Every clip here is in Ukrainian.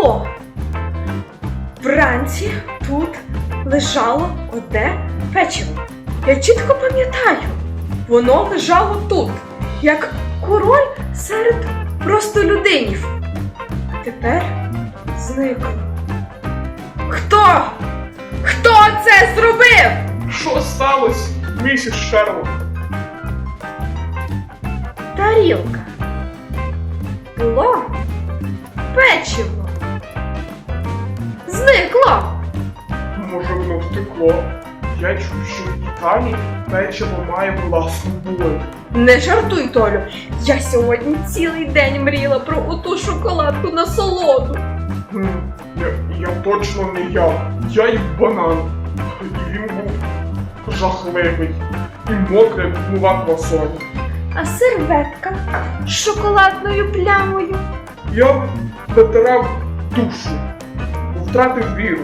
Було? Вранці тут лежало одне печиво. Я чітко пам'ятаю, воно лежало тут, як король серед простолюдинів. А тепер зникло. Хто? Хто це зробив? Що сталося, місіс Шерлок? В печиво має власну боль. Не жартуй, Толю. Я сьогодні цілий день мріяла про оту шоколадку на солоду. Хм, я, я точно не я. Я їв банан. І він був жахливий. І мокрий, як гнила квасоля. А серветка з шоколадною плямою. Я витирав душу, втратив віру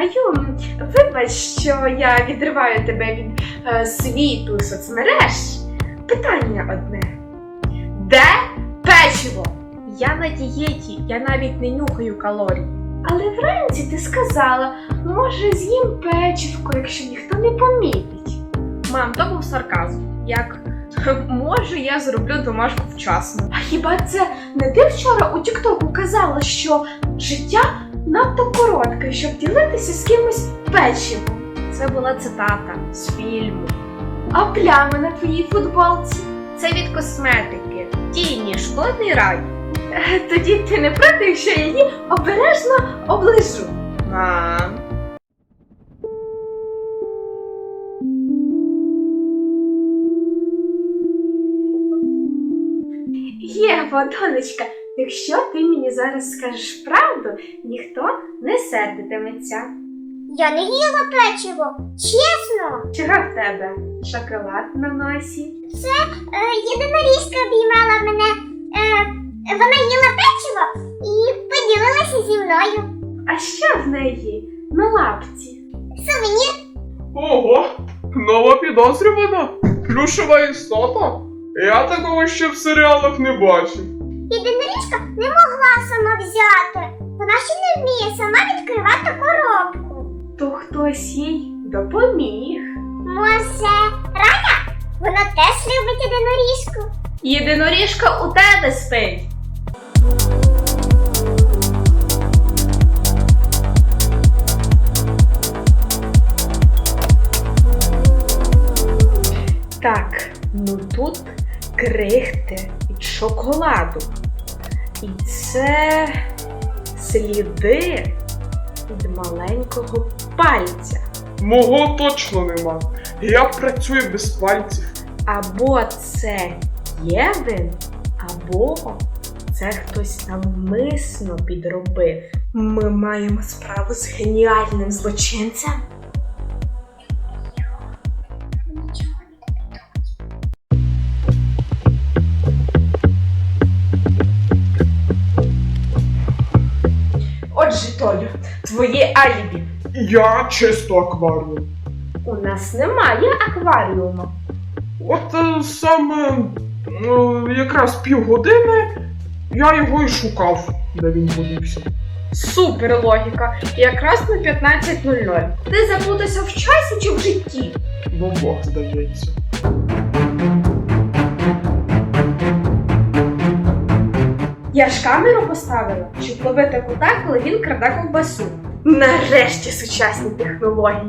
Раю, вибач, що я відриваю тебе від е, світу соцмереж. Питання одне. Де печиво? Я на дієті, я навіть не нюхаю калорій. Але вранці ти сказала, може з'їм печивко, якщо ніхто не помітить. Мам, то був сарказм. Як може я зроблю домашку вчасно. А хіба це не ти вчора у Тіктоку казала, що життя надто коротке, щоб ділитися з кимось печивом? Це була цитата з фільму. А плями на твоїй футболці? Це від косметики. Тіні, шкодний рай. Е, Тоді ти не проти, якщо я її обережно оближу. Мам. Єво, донечка, якщо ти мені зараз скажеш правду, ніхто не сердитиметься. Я не їла печиво, чесно. Чого в тебе? Шоколад на носі? Це е, єдиноріжка обіймала мене. Е, вона їла печиво і поділилася зі мною. А що в неї на лапці? Сувенір. Ого, нова підозрювана? Плюшева істота? Я такого ще в серіалах не бачив. Єдиноріжка не могла сама взяти. Вона ще не вміє сама відкривати коробку. То хтось їй допоміг. Може, Раня? Вона теж любить єдиноріжку. Єдиноріжка у тебе спить. Так, ну тут крихти шоколаду. І це сліди від маленького пальця. Мого точно нема. Я працюю без пальців. Або це Євин, або це хтось навмисно підробив. Ми маємо справу з геніальним злочинцем. Твоє алібі. Я чисто акваріум. У нас немає акваріуму. От е, саме е, якраз півгодини я його і шукав, де він подівся. Супер логіка. Якраз на 15.00. Ти заплутався в часі чи в житті? В обох, здається. Я ж камеру поставила, щоб ловити кота, коли він краде ковбасу. Нарешті сучасні технології.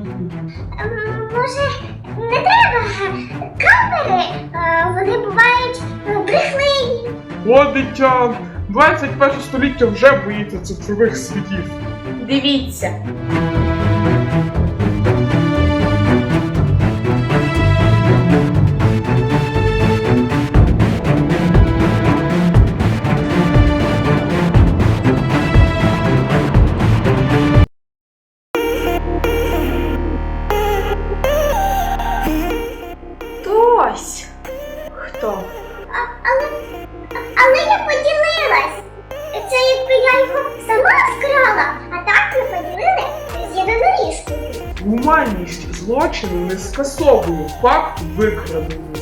Ем, Може, не треба камери? Е, Вони бувають е, брехливі. О, дитя! 21 століття вже боїться цифрових світів. Дивіться. Злочину не скасовує факт викрадення.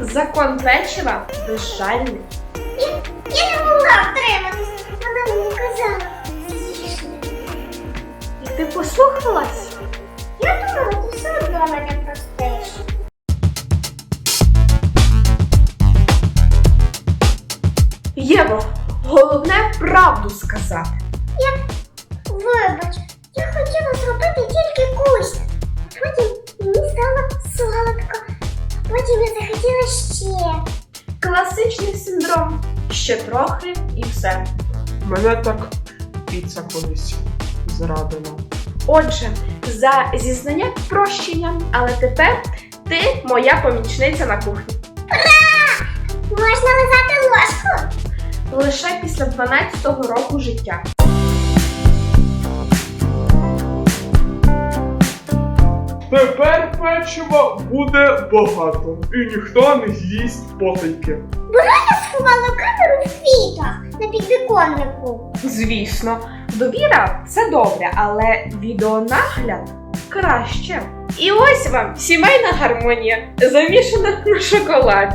Закон печива безжальний. Я, я не могла втриматись. Вона мені казала. І ти послухалась? Я думала, ти все одно мене простиш. Єво, головне правду сказати. Я, вибач, я хотіла стало солодко, а потім я захотіла ще. Класичний синдром. Ще трохи і все. Мене так піца колись зрадила. Отже, за зізнання прощення, але тепер ти моя помічниця на кухні. Можна лизати ложку? Лише після 12-го року життя. Тепер печива буде багато, і ніхто не з'їсть потайки. Я сховала камеру в квітах на підвіконнику. Звісно, довіра це добре, але відеонагляд краще. І ось вам сімейна гармонія, замішана на шоколаді.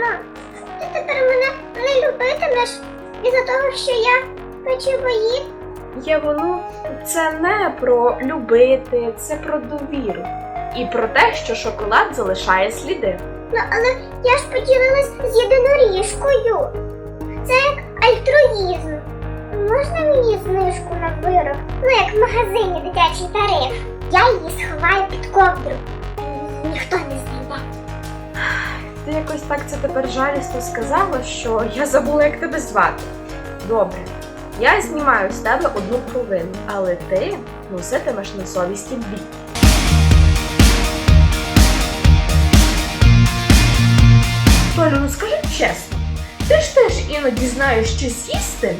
Погана? Ти тепер мене не любитимеш із-за того, що я печивоїд? Єво, ну це не про любити, це про довіру. І про те, що шоколад залишає сліди. Ну, але я ж поділилась з єдиноріжкою. Це як альтруїзм. Можна мені знижку на вирок? Ну, як в магазині дитячий тариф. Я її сховаю під ковдру. Ніхто не. Ти якось так це тепер жалісно сказала, що я забула, як тебе звати. Добре, я знімаю з тебе одну провину, але ти носитимеш на совісті дві. Толю, ну скажи чесно, ти ж теж іноді знаєш щось їсти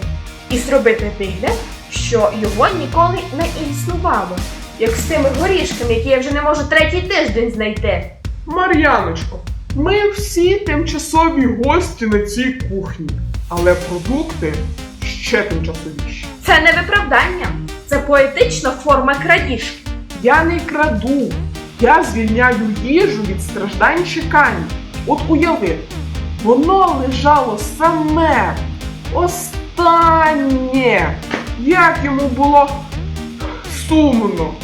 і зробити вигляд, що його ніколи не існувало, як з тими горішками, які я вже не можу третій тиждень знайти. Мар'яночко, ми всі тимчасові гості на цій кухні, але продукти ще тимчасовіші. Це не виправдання, це поетична форма крадіжки. Я не краду, я звільняю їжу від страждань чекання. От уяви, воно лежало саме, останнє. Як йому було сумно.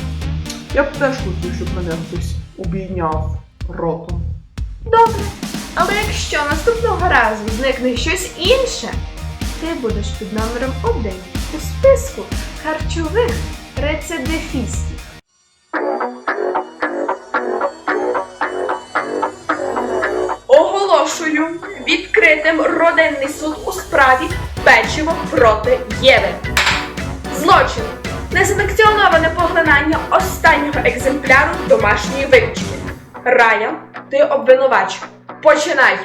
Я б теж хотів, щоб мене хтось обійняв ротом. Добре. Але якщо наступного разу зникне щось інше, ти будеш під номером один у списку харчових рецидифістів. Оголошую відкритим родинний суд у справі печиво проти Єви. Злочин. Несанкціоноване поглинання останнього екземпляру домашньої випічки. Рая, ти обвинувач. Починай.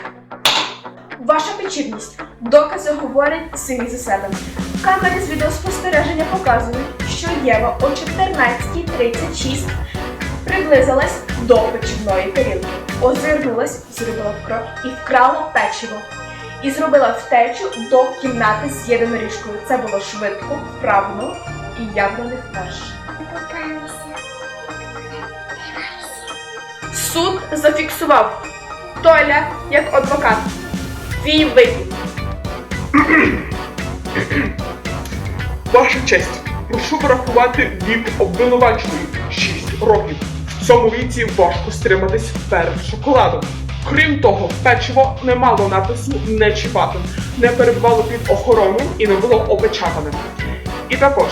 Ваша печірність. Докази говорять самі за себе. Камери з відеоспостереження показують, що Єва о 14.36 приблизилась до печівної тарілки, озирнулась, зробила крок і вкрала печиво. І зробила втечу до кімнати з єдиноріжкою. Це було швидко, вправно і явно не вперше. Суд зафіксував Толя як адвокат. Твій вихід. Ваша честь, прошу врахувати вік обвинуваченої 6 років. В цьому віці важко стриматись перед шоколадом. Крім того, печиво не мало напису не чіпати, не перебувало під охорону і не було опечатане. І також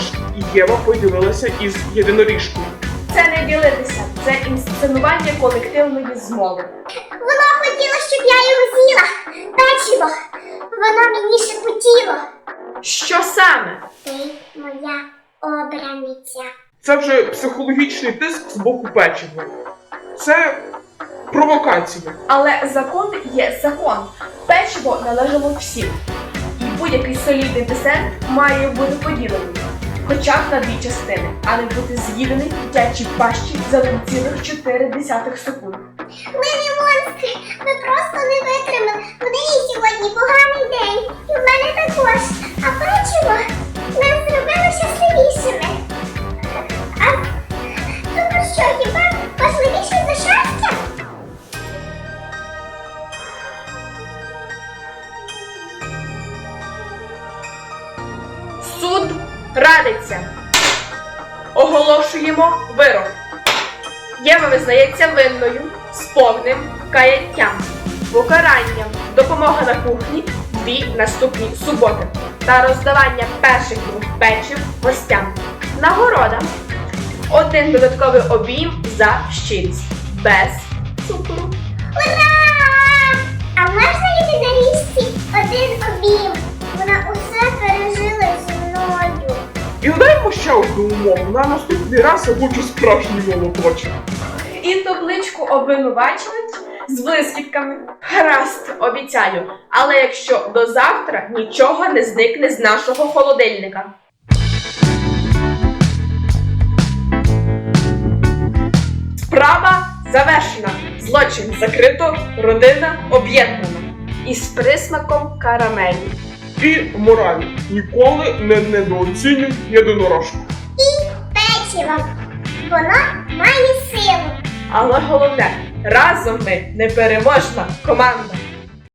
Єва поділилася із єдиноріжкою. Це не ділитися, це інсценування колективної змови. Воно хотіло, щоб я його з'їла. Печиво. Воно мені шепотіло. Що саме? Ти моя обраниця. Це вже психологічний тиск з боку печива. Це провокація. Але закон є закон. Печиво належало всім. І будь-який солідний десерт має бути поділений. Хоча б на дві частини, а не бути з'їдений дитячій пащі за 0,4 секунд. Ми не монстри, ми просто не витримали. У радиться. Оголошуємо вирок. Єва визнається винною з повним каяттям, покаранням, допомога на кухні дві наступні суботи та роздавання перших двох печів гостям. Нагорода. Один додатковий обійм за щирість. Без цукру. Ура! Ще. На наступний раз я хочу справжній молоточок. І табличку обвинувачувач з блискітками. Гаразд, обіцяю. Але якщо до завтра нічого не зникне з нашого холодильника. Справа завершена. Злочин закрито, родина об'єднана. Із присмаком карамелі. І мораль. Ніколи не недооцінюй єдинорожку. І Вона має силу. Але головне, разом ми непереможна команда.